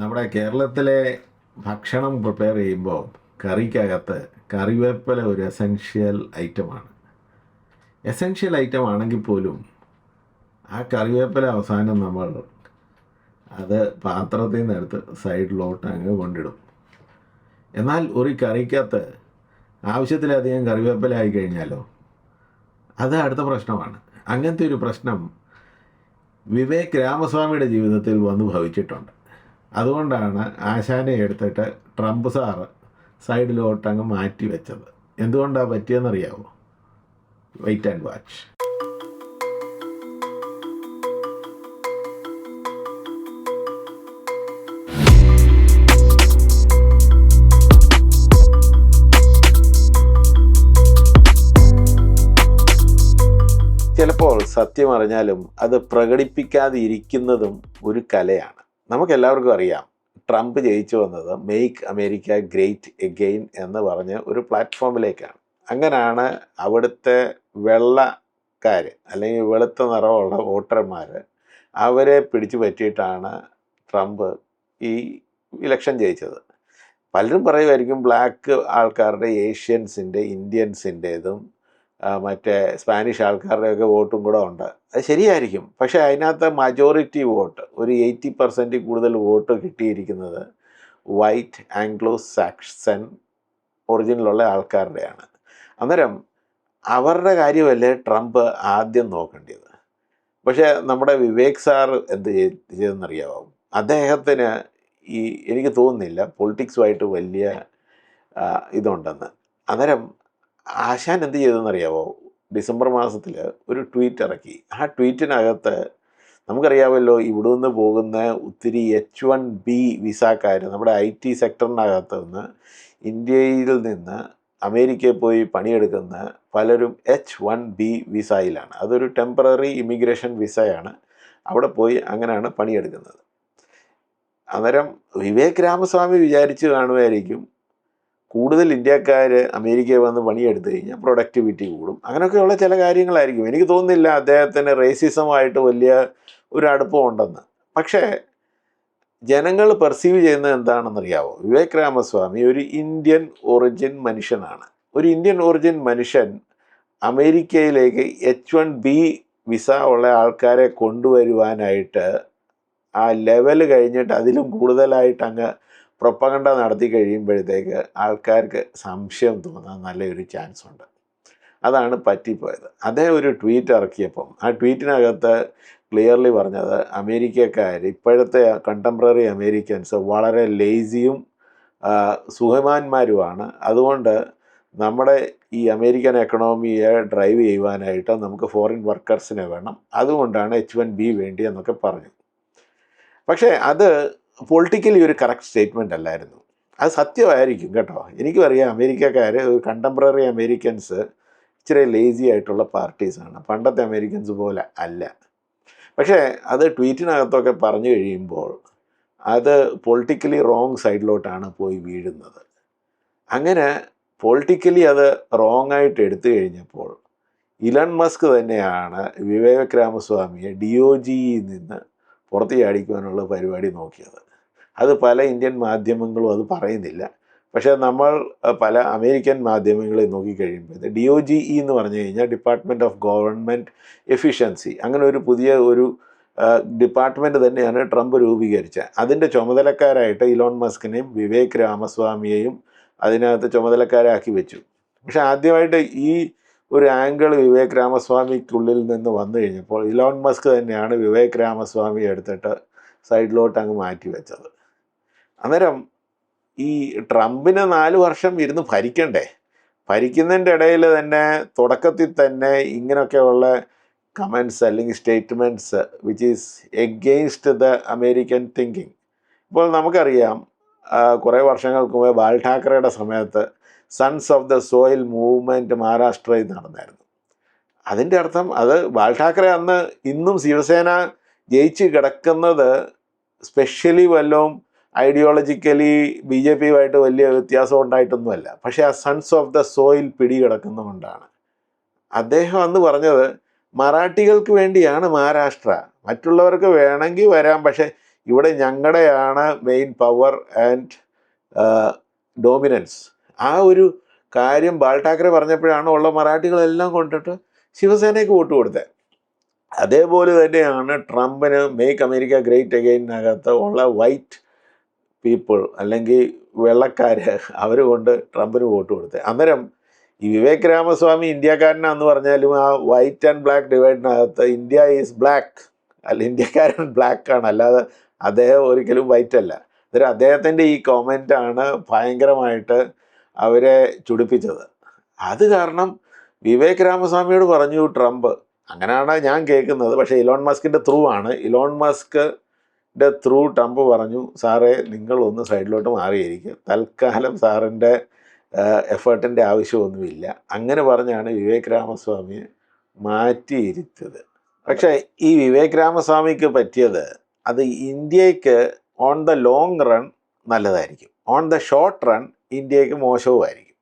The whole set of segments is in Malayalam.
നമ്മുടെ കേരളത്തിലെ ഭക്ഷണം പ്രിപ്പയർ ചെയ്യുമ്പോൾ കറിക്കകത്ത് കറിവേപ്പില ഒരു എസെൻഷ്യൽ ഐറ്റമാണ് എസെൻഷ്യൽ ഐറ്റം ആണെങ്കിൽ പോലും ആ കറിവേപ്പില അവസാനം നമ്മൾ അത് പാത്രത്തിൽ നിന്ന് എടുത്ത് സൈഡിലോട്ട് അങ്ങ് കൊണ്ടിടും. എന്നാൽ ഒരു കറിക്കകത്ത് ആവശ്യത്തിലധികം കറിവേപ്പില ആയി കഴിഞ്ഞാലോ അത് അടുത്ത പ്രശ്നമാണ്. അങ്ങനത്തെ ഒരു പ്രശ്നം വിവേക് രാമസ്വാമിയുടെ ജീവിതത്തിൽ വന്നു ഭവിച്ചിട്ടുണ്ട്. അതുകൊണ്ടാണ് ആശാനെ എടുത്തിട്ട് ട്രംപ് സാറ് സൈഡിലോട്ട് അങ്ങ് മാറ്റി വെച്ചത്. എന്തുകൊണ്ടാണ് പറ്റിയെന്നറിയാവോ? വെയിറ്റ് ആൻഡ് വാച്ച് ചിലപ്പോൾ സത്യം അറിഞ്ഞാലും അത് പ്രകടിപ്പിക്കാതെ ഇരിക്കുന്നതും ഒരു കലയാണ്. നമുക്കെല്ലാവർക്കും അറിയാം ട്രംപ് ജയിച്ചു വന്നത് മെയ്ക്ക് അമേരിക്ക ഗ്രേറ്റ് എഗെയിൻ എന്ന് പറഞ്ഞ് ഒരു പ്ലാറ്റ്ഫോമിലേക്കാണ്. അങ്ങനെയാണ് അവിടുത്തെ വെള്ളക്കാർ അല്ലെങ്കിൽ വെളുത്ത നിറമുള്ള വോട്ടർമാർ അവരെ പിടിച്ചു പറ്റിയിട്ടാണ് ട്രംപ് ഈ ഇലക്ഷൻ ജയിച്ചത്. പലരും പറയുമായിരിക്കും ബ്ലാക്ക് ആൾക്കാരുടെ ഏഷ്യൻസിന്റെ ഇന്ത്യൻസിന്റേതും മറ്റേ സ്പാനിഷ് ആൾക്കാരുടെയൊക്കെ വോട്ടും കൂടെ ഉണ്ട്. അത് ശരിയായിരിക്കും. പക്ഷേ അതിനകത്ത് മജോറിറ്റി വോട്ട് ഒരു എയ്റ്റി പെർസെന്റ് കൂടുതൽ വോട്ട് കിട്ടിയിരിക്കുന്നത് വൈറ്റ് ആംഗ്ലോ സാക്സൺ ഒറിജിനിലുള്ള ആൾക്കാരുടെയാണ്. അന്നേരം അവരുടെ കാര്യമല്ലേ ട്രംപ് ആദ്യം നോക്കേണ്ടത്? പക്ഷേ നമ്മുടെ വിവേക് സാർ എന്ത് ചെയ്- ചെയ്തെന്നറിയാമോ അദ്ദേഹത്തിന് ഈ എനിക്ക് തോന്നുന്നില്ല പൊളിറ്റിക്സുമായിട്ട് വലിയ ഇതുണ്ടെന്ന്. അന്നേരം ആശാൻ എന്ത് ചെയ്തെന്നറിയാവോ ഡിസംബർ മാസത്തിൽ ഒരു ട്വീറ്റ് ഇറക്കി. ആ ട്വീറ്റിനകത്ത് നമുക്കറിയാമല്ലോ ഇവിടെ നിന്ന് പോകുന്ന ഒത്തിരി എച്ച് വൺ ബി വിസാക്കാർ നമ്മുടെ ഐ ടി സെക്ടറിനകത്ത് നിന്ന് ഇന്ത്യയിൽ നിന്ന് അമേരിക്കയിൽ പോയി പണിയെടുക്കുന്ന പലരും എച്ച് വൺ ബി വിസയിലാണ്. അതൊരു ടെമ്പററി ഇമിഗ്രേഷൻ വിസയാണ്. അവിടെ പോയി അങ്ങനെയാണ് പണിയെടുക്കുന്നത്. അന്നേരം വിവേക് രാമസ്വാമി വിചാരിച്ചു കാണുമായിരിക്കും കൂടുതൽ ഇന്ത്യക്കാർ അമേരിക്കയിൽ വന്ന് പണിയെടുത്തു കഴിഞ്ഞാൽ പ്രൊഡക്ടിവിറ്റി കൂടും. അങ്ങനെയൊക്കെയുള്ള ചില കാര്യങ്ങളായിരിക്കും. എനിക്ക് തോന്നുന്നില്ല അദ്ദേഹത്തിന് റേസിസമായിട്ട് വലിയ ഒരു അടുപ്പമുണ്ടെന്ന് പക്ഷേ ജനങ്ങൾ പെർസീവ് ചെയ്യുന്നത് എന്താണെന്നറിയാവോ? വിവേക് രാമസ്വാമി ഒരു ഇന്ത്യൻ ഒറിജിൻ മനുഷ്യനാണ്. ഒരു ഇന്ത്യൻ ഒറിജിൻ മനുഷ്യൻ അമേരിക്കയിലേക്ക് എച്ച് വൺ ബി വിസ ഉള്ള ആൾക്കാരെ കൊണ്ടുവരുവാനായിട്ട് ആ ലെവൽ കഴിഞ്ഞിട്ട് അതിലും കൂടുതലായിട്ട് അങ്ങ് പ്രൊപ്പകണ്ട നടത്തി കഴിയുമ്പോഴത്തേക്ക് ആൾക്കാർക്ക് സംശയം തോന്നാൻ നല്ലൊരു ചാൻസ് ഉണ്ട്. അതാണ് പറ്റിപ്പോയത്. അതേ ഒരു ട്വീറ്റ് ഇറക്കിയപ്പം ആ ട്വീറ്റിനകത്ത് ക്ലിയർലി പറഞ്ഞത് അമേരിക്കക്കാർ ഇപ്പോഴത്തെ കണ്ടംപററി അമേരിക്കൻസ് വളരെ ലേസിയും സുഖമാന്മാരുമാണ് അതുകൊണ്ട് നമ്മുടെ ഈ അമേരിക്കൻ എക്കണോമിയെ ഡ്രൈവ് ചെയ്യുവാനായിട്ട് നമുക്ക് ഫോറിൻ വർക്കേഴ്സിനെ വേണം. അതുകൊണ്ടാണ് എച്ച് വൺ ബി വേണ്ടി എന്നൊക്കെ പറഞ്ഞു. പക്ഷേ അത് പൊളിറ്റിക്കലി ഒരു കറക്റ്റ് സ്റ്റേറ്റ്മെന്റ് അല്ലായിരുന്നു. അത് സത്യമായിരിക്കും കേട്ടോ. എനിക്കും അറിയാം അമേരിക്കക്കാർ കണ്ടംപററി അമേരിക്കൻസ് ഇച്ചിരി ലേസി ആയിട്ടുള്ള പാർട്ടീസാണ് പണ്ടത്തെ അമേരിക്കൻസ് പോലെ അല്ല. പക്ഷേ അത് ട്വീറ്റിനകത്തൊക്കെ പറഞ്ഞു കഴിയുമ്പോൾ അത് പൊളിറ്റിക്കലി റോങ് സൈഡിലോട്ടാണ് പോയി വീഴുന്നത്. അങ്ങനെ പൊളിറ്റിക്കലി അത് റോങ് ആയിട്ട് എടുത്തു കഴിഞ്ഞപ്പോൾ ഇലൺ മസ്ക് തന്നെയാണ് വിവേക് രാമസ്വാമിയെ ഡി ഒ ജിയിൽ നിന്ന് പുറത്തു ചാടിക്കുവാനുള്ള പരിപാടി നോക്കിയത്. അത് പല ഇന്ത്യൻ മാധ്യമങ്ങളും അത് പറയുന്നില്ല. പക്ഷേ നമ്മൾ പല അമേരിക്കൻ മാധ്യമങ്ങളെ നോക്കിക്കഴിയുമ്പോൾ ഡി ഒ ജി ഇ എന്ന് പറഞ്ഞു കഴിഞ്ഞാൽ ഡിപ്പാർട്ട്മെന്റ് ഓഫ് ഗവൺമെന്റ് എഫിഷ്യൻസി അങ്ങനെ ഒരു പുതിയ ഒരു ഡിപ്പാർട്ട്മെന്റ് തന്നെയാണ് ട്രംപ് രൂപീകരിച്ചത്. അതിന്റെ ചുമതലക്കാരായിട്ട് ഇലോൺ മസ്കിനെയും വിവേക് രാമസ്വാമിയെയും അതിനകത്ത് ചുമതലക്കാരാക്കി വെച്ചു. പക്ഷേ ആദ്യമായിട്ട് ഈ ഒരു ആംഗിൾ വിവേക് രാമസ്വാമിക്കുള്ളിൽ നിന്ന് വന്നു കഴിഞ്ഞപ്പോൾ ഇലോൺ മസ്ക് തന്നെയാണ് വിവേക് രാമസ്വാമി എടുത്തിട്ട് സൈഡിലോട്ട് അങ്ങ് മാറ്റി വെച്ചത്. അന്നേരം ഈ ട്രംപിന് നാല് വർഷം ഇരുന്ന് ഭരിക്കണ്ടേ? ഭരിക്കുന്നതിന്റെ ഇടയിൽ തന്നെ തുടക്കത്തിൽ തന്നെ ഇങ്ങനെയൊക്കെയുള്ള കമൻസ് അല്ലെങ്കിൽ statements which is against the American thinking ഇപ്പോൾ നമുക്കറിയാം കുറേ വർഷങ്ങൾക്ക് മുമ്പ് ബാൽ ഠാക്കറയുടെ സമയത്ത് sons of the soil movement മഹാരാഷ്ട്രയിൽ നടന്നായിരുന്നു. അതിന്റെ അർത്ഥം അത് ബാൽ ഠാക്കറെ അന്ന് ഇന്നും ശിവസേന ജയിച്ച് കിടക്കുന്നത് സ്പെഷ്യലി വല്ലതും ഐഡിയോളജിക്കലി ബി ജെ പിയുമായിട്ട് വലിയ വ്യത്യാസം ഉണ്ടായിട്ടൊന്നുമല്ല. പക്ഷേ ആ സൺസ് ഓഫ് ദ സോയിൽ പിടികിടക്കുന്നതുകൊണ്ടാണ്. അദ്ദേഹം അന്ന് പറഞ്ഞത് മറാഠികൾക്ക് വേണ്ടിയാണ് മഹാരാഷ്ട്ര. മറ്റുള്ളവർക്ക് വേണമെങ്കിൽ വരാം പക്ഷേ ഇവിടെ ഞങ്ങളുടെയാണ് മെയിൻ പവർ ആൻഡ് ഡോമിനൻസ് ആ ഒരു കാര്യം ബാൽ പറഞ്ഞപ്പോഴാണ് ഉള്ള മറാഠികളെല്ലാം കൊണ്ടിട്ട് ശിവസേനയ്ക്ക് വോട്ട് കൊടുത്തത്. അതേപോലെ തന്നെയാണ് ട്രംപിന് മേക്ക് അമേരിക്ക ഗ്രേറ്റ് അഗെയിനകത്ത് ഉള്ള വൈറ്റ് പീപ്പിൾ അല്ലെങ്കിൽ വെള്ളക്കാർ അവർ കൊണ്ട് ട്രംപിന് വോട്ട് കൊടുത്തത് അന്നേരം ഈ വിവേക് രാമസ്വാമി ഇന്ത്യക്കാരനാന്ന് പറഞ്ഞാലും ആ വൈറ്റ് ആൻഡ് ബ്ലാക്ക് ഡിവൈഡിനകത്ത് ഇന്ത്യ ഈസ് ബ്ലാക്ക് അല്ല ഇന്ത്യക്കാരൻ ബ്ലാക്ക് ആണ്. അല്ലാതെ അദ്ദേഹം ഒരിക്കലും വൈറ്റ് അല്ല. അന്നേരം അദ്ദേഹത്തിന്റെ ഈ കോമന്റാണ് ഭയങ്കരമായിട്ട് അവരെ ചുടിപ്പിച്ചത്. അത് കാരണം വിവേക് രാമസ്വാമിയോട് പറഞ്ഞു ട്രംപ് അങ്ങനെയാണ് ഞാൻ കേൾക്കുന്നത്. പക്ഷേ ഇലോൺ മസ്കിന്റെ ത്രൂ ആണ്. ഇലോൺ മസ്കിന്റെ ത്രൂ ട്രംപ് പറഞ്ഞു സാറേ നിങ്ങൾ ഒന്ന് സൈഡിലോട്ട് മാറിയിരിക്കും. തൽക്കാലം സാറിന്റെ എഫേർട്ടിന്റെ ആവശ്യമൊന്നുമില്ല. അങ്ങനെ പറഞ്ഞാണ് വിവേക് രാമസ്വാമിയെ മാറ്റിയിരുത്തിയത്. പക്ഷേ ഈ വിവേക് രാമസ്വാമിക്ക് പറ്റിയത് അത് ഇന്ത്യയ്ക്ക് ഓൺ ദ ലോങ് റൺ നല്ലതായിരിക്കും. ഓൺ ദ ഷോർട്ട് റൺ ഇന്ത്യയ്ക്ക് മോശവുമായിരിക്കും.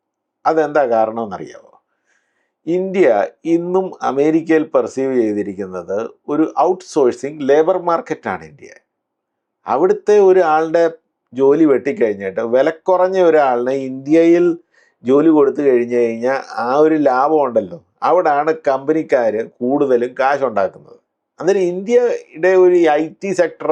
അതെന്താ കാരണം എന്നറിയാമോ ഇന്ത്യ ഇന്നും അമേരിക്കയിൽ പെർസീവ് ചെയ്തിരിക്കുന്നത് ഒരു ഔട്ട്സോഴ്സിങ് ലേബർ മാർക്കറ്റാണ് ഇന്ത്യ. അവിടുത്തെ ഒരാളുടെ ജോലി വെട്ടിക്കഴിഞ്ഞിട്ട് വിലക്കുറഞ്ഞ ഒരാളിന് ഇന്ത്യയിൽ ജോലി കൊടുത്തു കഴിഞ്ഞു കഴിഞ്ഞാൽ ആ ഒരു ലാഭം ഉണ്ടല്ലോ. അവിടാണ് കമ്പനിക്കാർ കൂടുതലും കാശ് ഉണ്ടാക്കുന്നത്. അന്നേരം ഇന്ത്യയുടെ ഒരു ഐ ടി സെക്ടർ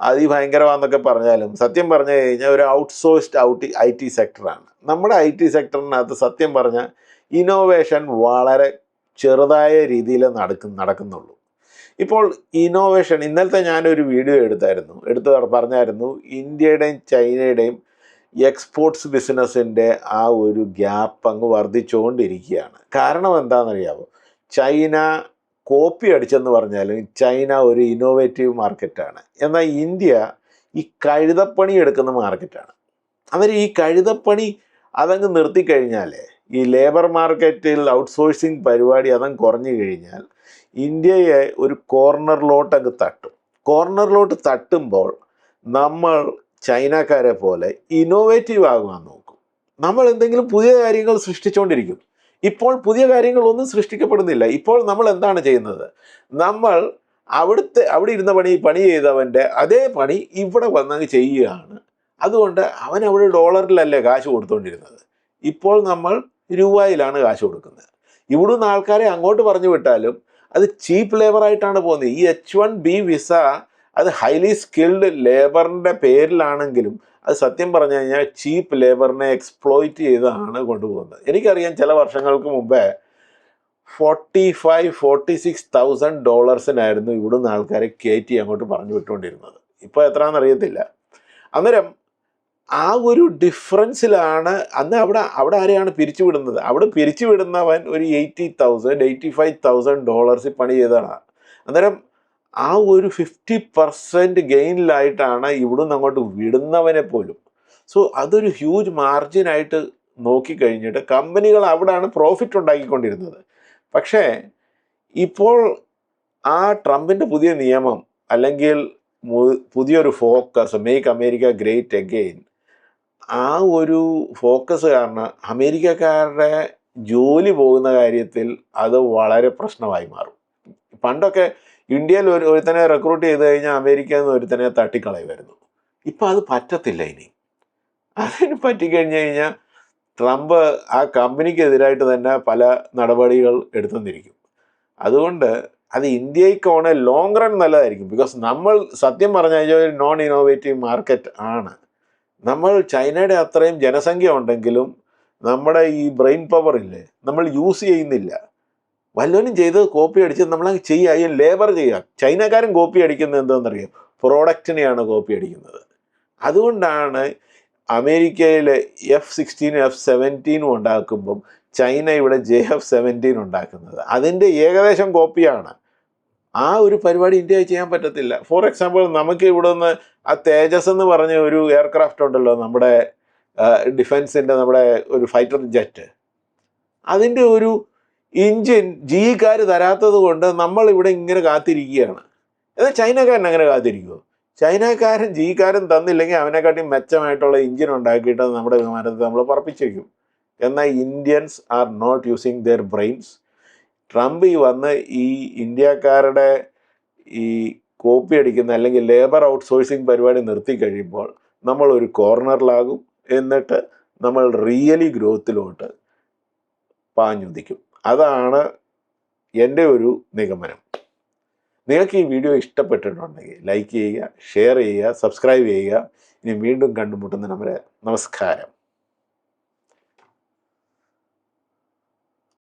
അതിഭയങ്കരമാണെന്നൊക്കെ പറഞ്ഞാലും സത്യം പറഞ്ഞു കഴിഞ്ഞാൽ ഒരു ഔട്ട്സോഴ്സ്ഡ് ഔട്ട് ഐ ടി സെക്ടറാണ് നമ്മുടെ ഐ ടി സെക്ടറിനകത്ത് സത്യം പറഞ്ഞാൽ ഇന്നോവേഷൻ വളരെ ചെറുതായ രീതിയിൽ നടക്കും നടക്കുന്നുള്ളൂ. ഇപ്പോൾ ഇന്നോവേഷൻ ഇന്നലത്തെ ഞാനൊരു വീഡിയോ എടുത്തായിരുന്നു. എടുത്ത് പറഞ്ഞായിരുന്നു ഇന്ത്യയുടെയും ചൈനയുടെയും എക്സ്പോർട്സ് ബിസിനസ്സിന്റെ ആ ഒരു ഗ്യാപ്പ് അങ്ങ് വർദ്ധിച്ചുകൊണ്ടിരിക്കുകയാണ്. കാരണം എന്താണെന്നറിയാമോ ചൈന കോപ്പി അടിച്ചെന്ന് പറഞ്ഞാലും ചൈന ഒരു ഇന്നോവേറ്റീവ് മാർക്കറ്റാണ് എന്നാൽ ഇന്ത്യ ഈ കഴുതപ്പണി എടുക്കുന്ന മാർക്കറ്റാണ് അവർ ഈ കഴുതപ്പണി അതങ്ങ് നിർത്തിക്കഴിഞ്ഞാൽ ഈ ലേബർ മാർക്കറ്റിൽ ഔട്ട്സോഴ്സിങ് പരിപാടി അതും കുറഞ്ഞു കഴിഞ്ഞാൽ ഇന്ത്യയെ ഒരു കോർണറിലോട്ട് അങ്ങ് തട്ടും. കോർണറിലോട്ട് തട്ടുമ്പോൾ നമ്മൾ ചൈനക്കാരെ പോലെ ഇന്നോവേറ്റീവ് ആകുവാൻ നോക്കും. നമ്മൾ എന്തെങ്കിലും പുതിയ കാര്യങ്ങൾ സൃഷ്ടിച്ചുകൊണ്ടിരിക്കും ഇപ്പോൾ പുതിയ കാര്യങ്ങളൊന്നും സൃഷ്ടിക്കപ്പെടുന്നില്ല. ഇപ്പോൾ നമ്മൾ എന്താണ് ചെയ്യുന്നത്? നമ്മൾ അവിടുത്തെ അവിടെ ഇരുന്ന പണി പണി ചെയ്തവന്റെ അതേ പണി ഇവിടെ വന്നങ്ങ് ചെയ്യുകയാണ്. അതുകൊണ്ട് അവൻ അവിടെ ഡോളറിലല്ലേ കാശ് കൊടുത്തുകൊണ്ടിരുന്നത് ഇപ്പോൾ നമ്മൾ രൂപയിലാണ് കാശ് കൊടുക്കുന്നത്. ഇവിടുന്ന് ആൾക്കാരെ അങ്ങോട്ട് പറഞ്ഞു വിട്ടാലും അത് ചീപ്പ് ലേബറായിട്ടാണ് പോകുന്നത്. ഈ എച്ച് വൺ ബി വിസ അത് ഹൈലി സ്കിൽഡ് ലേബറിന്റെ പേരിലാണെങ്കിലും അത് സത്യം പറഞ്ഞു കഴിഞ്ഞാൽ ചീപ്പ് ലേബറിനെ എക്സ്പ്ലോയിറ്റ് ചെയ്താണ് കൊണ്ടുപോകുന്നത്. എനിക്കറിയാം ചില വർഷങ്ങൾക്ക് മുമ്പേ forty five forty six thousand ഡോളേഴ്സിനായിരുന്നു ഇവിടുന്ന് ആൾക്കാരെ കയറ്റി അങ്ങോട്ട് പറഞ്ഞു വിട്ടുകൊണ്ടിരുന്നത്. ഇപ്പോൾ എത്രയാണെന്ന് അറിയത്തില്ല. അന്നേരം ആ ഒരു ഡിഫറൻസിലാണ് അന്ന് അവിടെ അവിടെ ആരെയാണ് പിരിച്ചുവിടുന്നത്? അവിടെ പിരിച്ചുവിടുന്നവൻ ഒരു eighty thousand eighty five thousand ഡോളേഴ്സിൽ പണി ചെയ്തതാണ്. അന്നേരം ആ ഒരു ഫിഫ്റ്റി പെർസെന്റ് ഗെയിനിലായിട്ടാണ് ഇവിടുന്ന് അങ്ങോട്ട് വിടുന്നവനെ പോലും. സോ അതൊരു ഹ്യൂജ് മാർജിനായിട്ട് നോക്കിക്കഴിഞ്ഞിട്ട് കമ്പനികൾ അവിടെയാണ് പ്രോഫിറ്റ് ഉണ്ടാക്കിക്കൊണ്ടിരുന്നത്. പക്ഷേ ഇപ്പോൾ ആ ട്രംപിന്റെ പുതിയ നിയമം അല്ലെങ്കിൽ പുതിയൊരു focus make America great again ആ ഒരു ഫോക്കസ് കാരണം അമേരിക്കക്കാരുടെ ജോലി പോകുന്ന കാര്യത്തിൽ അത് വളരെ പ്രശ്നമായി മാറും. പണ്ടൊക്കെ ഇന്ത്യയിൽ ഒരു ഒരുത്തനെ റിക്രൂട്ട് ചെയ്ത് കഴിഞ്ഞാൽ അമേരിക്കയിൽ നിന്ന് ഒരുത്തനെ തട്ടിക്കളയുമായിരുന്നു. ഇപ്പം അത് പറ്റത്തില്ല ഇനി. അതിന് പറ്റിക്കഴിഞ്ഞ് കഴിഞ്ഞാൽ ട്രംപ് ആ കമ്പനിക്കെതിരായിട്ട് തന്നെ പല നടപടികൾ എടുത്തുന്നിരിക്കും അതുകൊണ്ട് അത് ഇന്ത്യയ്ക്ക് ഓൺ എ ലോങ് റൺ നല്ലതായിരിക്കും. ബിക്കോസ് നമ്മൾ സത്യം പറഞ്ഞു കഴിഞ്ഞാൽ ഒരു നോൺ ഇന്നോവേറ്റീവ് മാർക്കറ്റ് ആണ്. നമ്മൾ ചൈനയുടെ അത്രയും ജനസംഖ്യ ഉണ്ടെങ്കിലും നമ്മുടെ ഈ ബ്രെയിൻ പവർ ഇല്ലേ നമ്മൾ യൂസ് ചെയ്യുന്നില്ല. വല്ലവനും ചെയ്തത് കോപ്പി അടിച്ച് നമ്മൾ ചെയ്യുക ലേബർ ചെയ്യുക ചൈനക്കാരൻ കോപ്പി അടിക്കുന്നത് എന്താണെന്നറിയാം? പ്രോഡക്റ്റിനെയാണ് കോപ്പി അടിക്കുന്നത്. അതുകൊണ്ടാണ് അമേരിക്കയിലെ എഫ് സിക്സ്റ്റീനും എഫ് സെവന്റീനും ഉണ്ടാക്കുമ്പം ചൈന ഇവിടെ ജെ എഫ് സെവന്റീൻ ഉണ്ടാക്കുന്നത്. അതിന്റെ ഏകദേശം കോപ്പിയാണ് ആ ഒരു പരിപാടി ഇന്ത്യ ചെയ്യാൻ പറ്റത്തില്ല. ഫോർ എക്സാമ്പിൾ നമുക്ക് ഇവിടെ നിന്ന് ആ തേജസ് എന്ന് പറഞ്ഞ ഒരു എയർക്രാഫ്റ്റ് ഉണ്ടല്ലോ നമ്മുടെ ഡിഫൻസിന്റെ നമ്മുടെ ഒരു ഫൈറ്റർ ജെറ്റ് അതിന്റെ ഒരു ഇഞ്ചിൻ ജിക്കാർ തരാത്തത് കൊണ്ട് നമ്മൾ ഇവിടെ ഇങ്ങനെ കാത്തിരിക്കുകയാണ്. എന്നാൽ ചൈനക്കാരൻ അങ്ങനെ കാത്തിരിക്കുമോ ചൈനക്കാരൻ ജീക്കാരൻ തന്നില്ലെങ്കിൽ അവനെക്കാട്ടി മെച്ചമായിട്ടുള്ള ഇഞ്ചിൻ ഉണ്ടാക്കിയിട്ട് നമ്മുടെ വിമാനത്തിൽ നമ്മൾ പറപ്പിച്ചേക്കും. എന്നാൽ Indians are not using their brains Trump ഈ വന്ന് ഈ ഇന്ത്യക്കാരുടെ ഈ കോപ്പി അടിക്കുന്ന അല്ലെങ്കിൽ ലേബർ ഔട്ട്സോഴ്സിങ് പരിപാടി നിർത്തി കഴിയുമ്പോൾ നമ്മൾ ഒരു കോർണറിലാകും എന്നിട്ട് നമ്മൾ റിയലി ഗ്രോത്തിലോട്ട് പാഞ്ഞുദിക്കും. അതാണ് എന്റെ ഒരു നിഗമനം. നിങ്ങൾക്ക് ഈ വീഡിയോ ഇഷ്ടപ്പെട്ടിട്ടുണ്ടെങ്കിൽ ലൈക്ക് ചെയ്യുക ഷെയർ ചെയ്യുക സബ്സ്ക്രൈബ് ചെയ്യുക. ഇനി വീണ്ടും കണ്ടുമുട്ടുന്ന നമ്മുടെ നമസ്കാരം.